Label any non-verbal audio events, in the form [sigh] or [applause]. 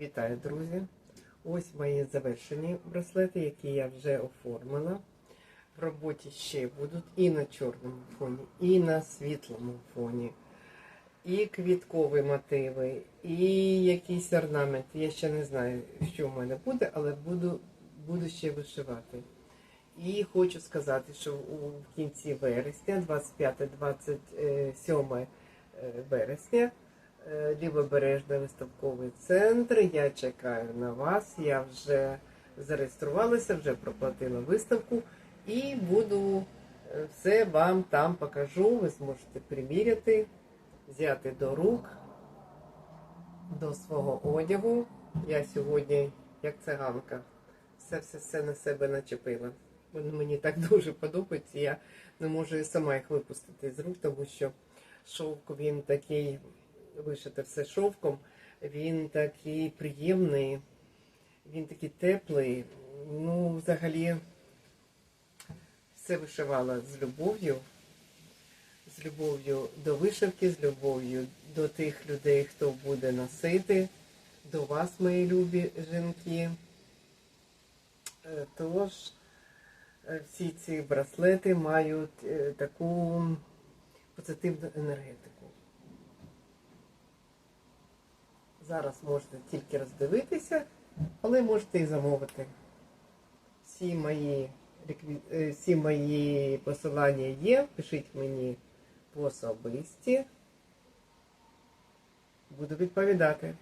Вітаю, друзі! Ось мої завершені браслети, які я вже оформила. В роботі ще будуть і на чорному фоні, і на світлому фоні, і квіткові мотиви, і якісь орнаменти. Я ще не знаю, що в мене буде, але буду, буду ще вишивати. І хочу сказати, що у кінці вересня, 25-27 вересня, е, Лівобережний виставковий центр. Я чекаю на вас. Я вже зареєструвалася, вже проплатила виставку і буду е, все вам там покажу. Ви зможете приміряти, взяти до рук, до свого одягу. Я сьогодні, як циганка, все все все на себе начепила. Вони мені так [laughs] дуже подобаються. Я не можу сама їх випустити з рук, тому що шовк він такий, вишите все шовком, він такий приємний, він такий теплий. Ну, взагалі, все вишивала з любов'ю, з любов'ю до вишивки, з любов'ю до тих людей, хто буде носити, до вас, мої любі жінки. Е, Тож е, всі ці браслети мають е, таку позитивну енергетику. Зараз можете тільки роздивитися, але можете і замовити. Всі мої, е, всі мої посилання є. Пишіть мені по особисті. Буду відповідати.